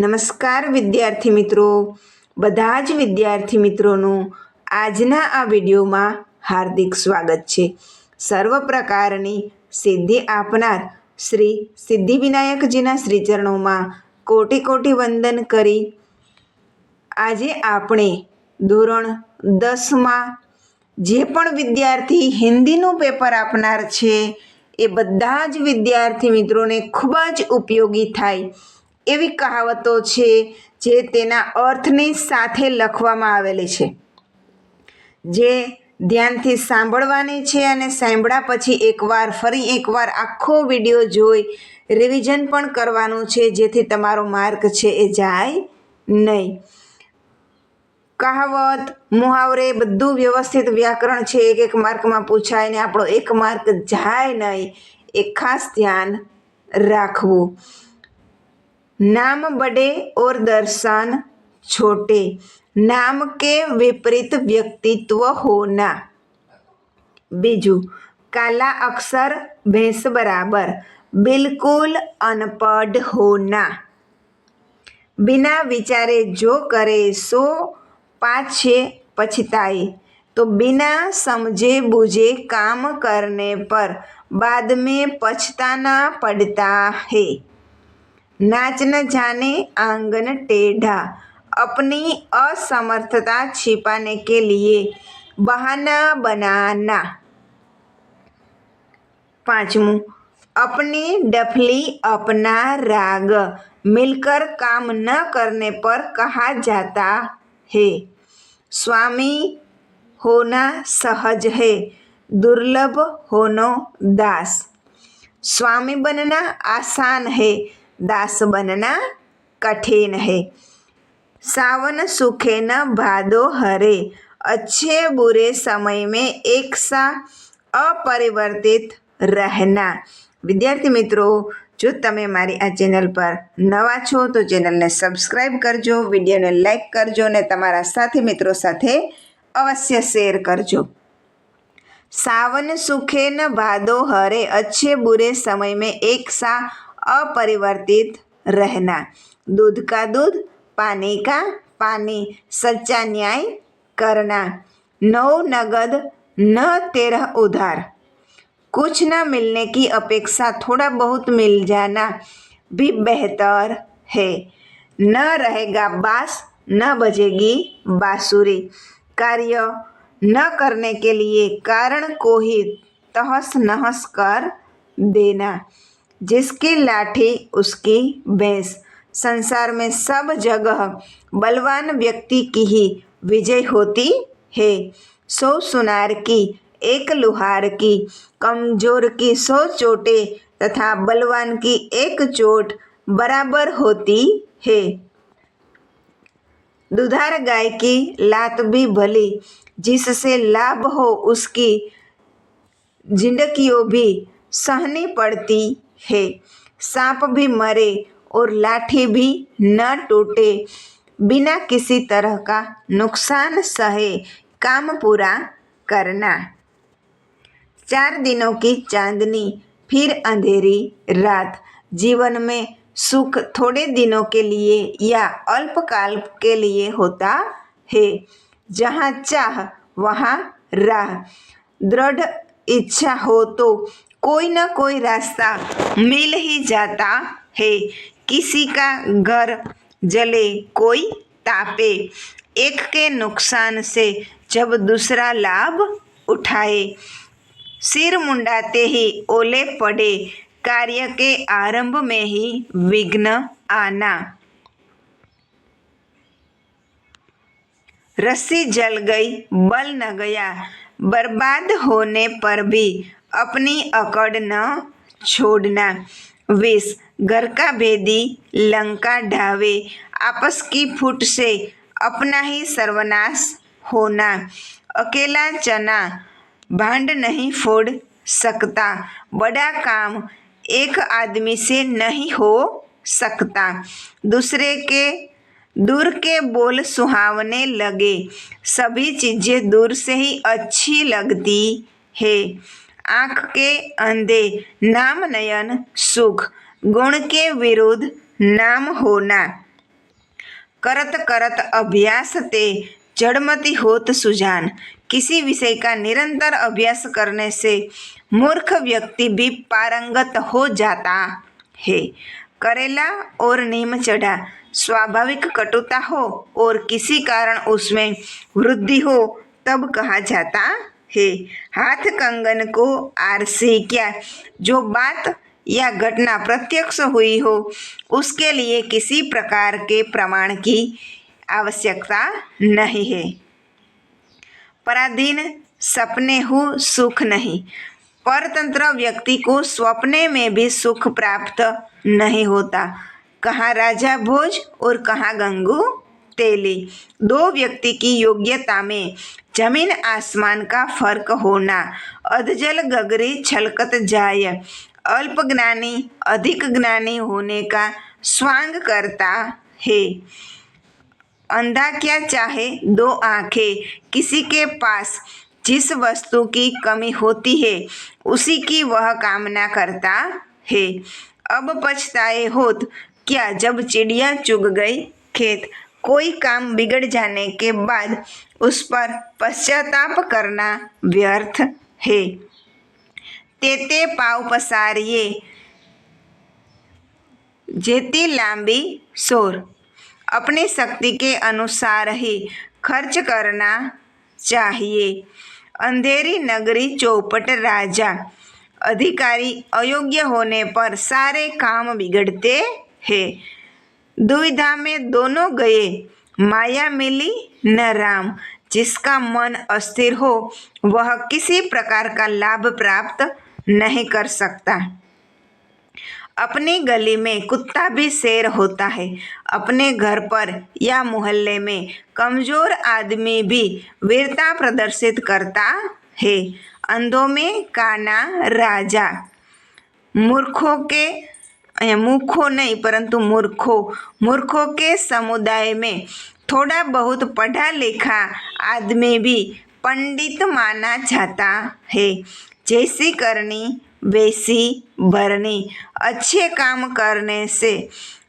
નમસ્કાર વિદ્યાર્થી મિત્રો. બધા જ વિદ્યાર્થી મિત્રોનું આજના આ વિડીયોમાં હાર્દિક સ્વાગત છે. સર્વ પ્રકારની સિદ્ધિ આપનાર શ્રી સિદ્ધિવિનાયકજીના શ્રીચરણોમાં કોટી કોટી વંદન કરી. આજે આપણે ધોરણ દસમાં જે પણ વિદ્યાર્થી હિન્દીનું પેપર આપનાર છે, એ બધા જ વિદ્યાર્થી મિત્રોને ખૂબ જ ઉપયોગી થાય. એવી કહાવતો છે જે તેના અર્થની સાથે લખવામાં આવેલી છે. જે ધ્યાનથી સાંભળવાની છે અને સાંભળ્યા પછી એકવાર, ફરી એકવાર આખો વીડિયો જોઈ રિવિઝન પણ કરવાનું છે, જેથી તમારો માર્ક છે એ જાય નહીં. કહાવત, મુહાવરે બધું વ્યવસ્થિત વ્યાકરણ છે, એક એક માર્કમાં પૂછાય ને આપણો એક માર્ક જાય નહીં. એ ખાસ ધ્યાન રાખવું. नाम बड़े और दर्शन छोटे। नाम के विपरीत व्यक्तित्व होना। बीजू, काला अक्षर भैंस बराबर, बिल्कुल अनपढ़ होना। बिना विचारे जो करे सो पाछे पछताए। तो बिना समझे बुझे काम करने पर बाद में पछताना पड़ता है। नाच न जाने आँगन टेढ़ा, अपनी असमर्थता छिपाने के लिए बहाना बनाना। पांचवं अपनी डफली अपना राग, मिलकर काम न करने पर कहा जाता है। स्वामी, होना सहज है, दुर्लभ होनो दास। स्वामी बनना आसान है दास बनना कठिन है सावन सूखे न भादो हरे अच्छे बुरे समय में एक सा अपरिवर्तित રહેના વિદ્યાર્થી મિત્રો જો તમે મારી આ ચેનલ પર નવા છો તો ચેનલને સબસ્ક્રાઈબ કરજો વિડીયોને લાઈક કરજો અને તમારા સાથી મિત્રો સાથે અવશ્ય શેર કરજો सावन सूखे न भादो हरे अच्छे बुरे समय में एक सा अपरिवर्तित रहना। दूध का दूध, पानी का पानी, सच्चा न्याय करना। नौ नगद, न तेरह उधार। कुछ न मिलने की अपेक्षा थोड़ा बहुत मिल जाना भी बेहतर है। न रहेगा बास, न बजेगी बांसुरी। कार्य न करने के लिए कारण को ही तहस नहस कर देना। जिसकी लाठी, उसकी भैंस। संसार में सब जगह बलवान व्यक्ति की ही विजय होती है। सौ सुनार की, एक लुहार की, कमज़ोर की सौ चोटें तथा बलवान की एक चोट बराबर होती है। दुधार गाय की लात भी भली, जिससे लाभ हो उसकी जिंदगियों भी सहनी पड़ती है। सांप भी मरे और लाठी भी न टूटे। बिना किसी तरह का नुकसान सहे काम पूरा करना। चार दिनों की चांदनी, फिर अंधेरी रात। जीवन में सुख थोड़े दिनों के लिए या अल्पकाल के लिए होता है। जहाँ चाह, वहाँ राह। दृढ़ इच्छा हो तो कोई न कोई रास्ता मिल ही जाता है। किसी का घर जले, कोई तापे। एक के नुकसान से जब दूसरा लाभ उठाए। सिर मुंडाते ही ओले पड़े। कार्य के आरंभ में ही विघ्न आना। रस्सी जल गई, बल न गया। बर्बाद होने पर भी अपनी अकड़ न छोड़ना। विष घर का भेदी, लंका ढावे, आपस की फूट से अपना ही सर्वनाश होना। अकेला चना, भांड नहीं फोड़ सकता। बड़ा काम एक आदमी से नहीं हो सकता। दूसरे के, दूर के बोल सुहावने लगे। सभी चीज़ें दूर से ही अच्छी लगती है। आँख के अंधे, नाम नयन, सुख। गुण के विरुद्ध नाम होना। करत करत अभ्यास ते जड़मती होत सुजान। किसी विषय का निरंतर अभ्यास करने से मूर्ख व्यक्ति भी पारंगत हो जाता है। करेला और नीम चढ़ा, स्वाभाविक कटुता हो और किसी कारण उसमें वृद्धि हो, तब कहा जाता है हाथ कंगन को आरसी क्या? जो बात या घटना प्रत्यक्ष हुई हो, उसके लिए किसी प्रकार के प्रमाण की आवश्यकता नहीं है। पराधीन सपने हो, सुख नहीं। परतंत्र व्यक्ति को स्वप्ने में भी सुख प्राप्त नहीं होता। कहाँ राजा भोज और कहाँ गंगू तेली दो व्यक्ति की योग्यता में ज़मीन आसमान का फ़र्क होना। अधजल गगरी छलकत जाय। अल्प ज्ञानी, अधिक ज्ञानी होने का स्वांग करता है। अंधा क्या चाहे दो आँखें किसी के पास जिस वस्तु की कमी होती है, उसी की वह कामना करता है। अब पछताए होत क्या जब चिड़िया चुग गई खेत? कोई काम बिगड़ जाने के बाद उस पर पश्चाताप करना व्यर्थ है। तेते पाव पसारिए, जेती लांबी शोर। अपनी शक्ति के अनुसार ही खर्च करना चाहिए। अंधेरी नगरी चौपट राजा, अधिकारी अयोग्य होने पर सारे काम बिगड़ते हैं। दुविधा में दोनों गए। माया मिली न राम। जिसका मन अस्थिर हो, वह किसी प्रकार का लाभ प्राप्त नहीं कर सकता। अपनी गली में कुत्ता भी शेर होता है। अपने घर पर या मोहल्ले में कमज़ोर आदमी भी वीरता प्रदर्शित करता है। अंधों में काना राजा। मूर्खों के અહીંયા मूर्खों नहीं परंतु मूर्खों मूर्खों के समुदाय में थोड़ा बहुत पढ़ा लिखा आदमी भी पंडित माना जाता है जैसी करनी वैसी भरनी अच्छे काम करने से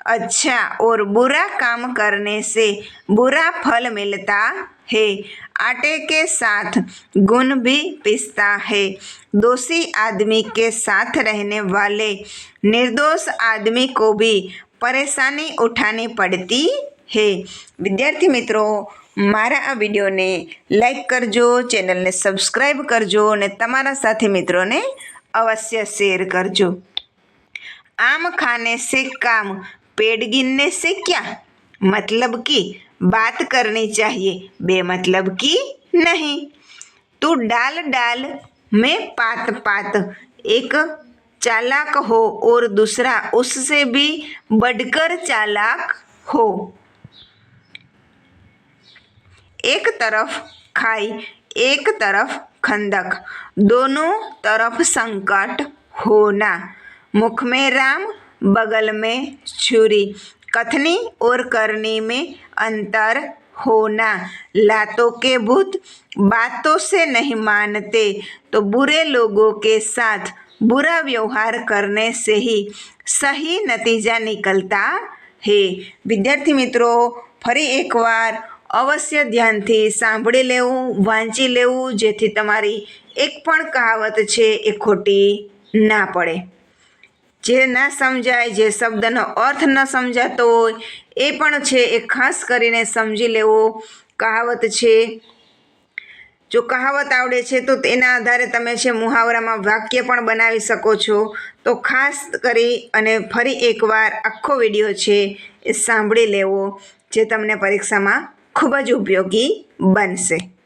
अच्छा और बुरा काम करने से बुरा फल मिलता है आटे के साथ गुण भी पिसता है दोषी आदमी के साथ रहने वाले निर्दोष आदमी को भी પરેશાની ઉઠાની પડતી હે વિદ્યાર્થી મિત્રો મારા આ વિડીયોને લાઈક કરજો ચેનલને સબસ્ક્રાઈબ કરજો અને તમારા સાથી મિત્રોને અવશ્ય શેર કરજો आम खाने से काम पेड़ गिनने से क्या मतलब की बात करनी चाहिए। बेमतलब की नहीं। तू डाल डाल में पात पात। एक चालाक हो और दूसरा उससे भी बढ़कर चालाक हो। एक तरफ़ खाई, एक तरफ़ खंदक। दोनों तरफ़ संकट होना। मुख में राम, बगल में छुरी। कथनी और करनी में अंतर होना लातों के भूत बातों से नहीं मानते तो बुरे लोगों के साथ बुरा व्यवहार करने से ही સહી નતીજા નીકળતા હે વિદ્યાર્થી મિત્રો ફરી એકવાર અવશ્ય ધ્યાનથી સાંભળી લેવું વાંચી લેવું જેથી તમારી એક પણ કહાવત છે એ ખોટી ના પડે જે ના સમજાય, જે શબ્દનો અર્થ ન સમજાતો હોય, એ પણ છે એ ખાસ કરીને સમજી લેવો કહાવત છે. જો કહાવત આવડે છે તો તેના આધારે તમે છે મુહાવરામાં વાક્ય પણ બનાવી શકો છો. તો ખાસ કરી અને ફરી એકવાર આખો વીડિયો છે એ સાંભળી લેવો, જે તમને પરીક્ષામાં ખૂબ જ ઉપયોગી બનશે.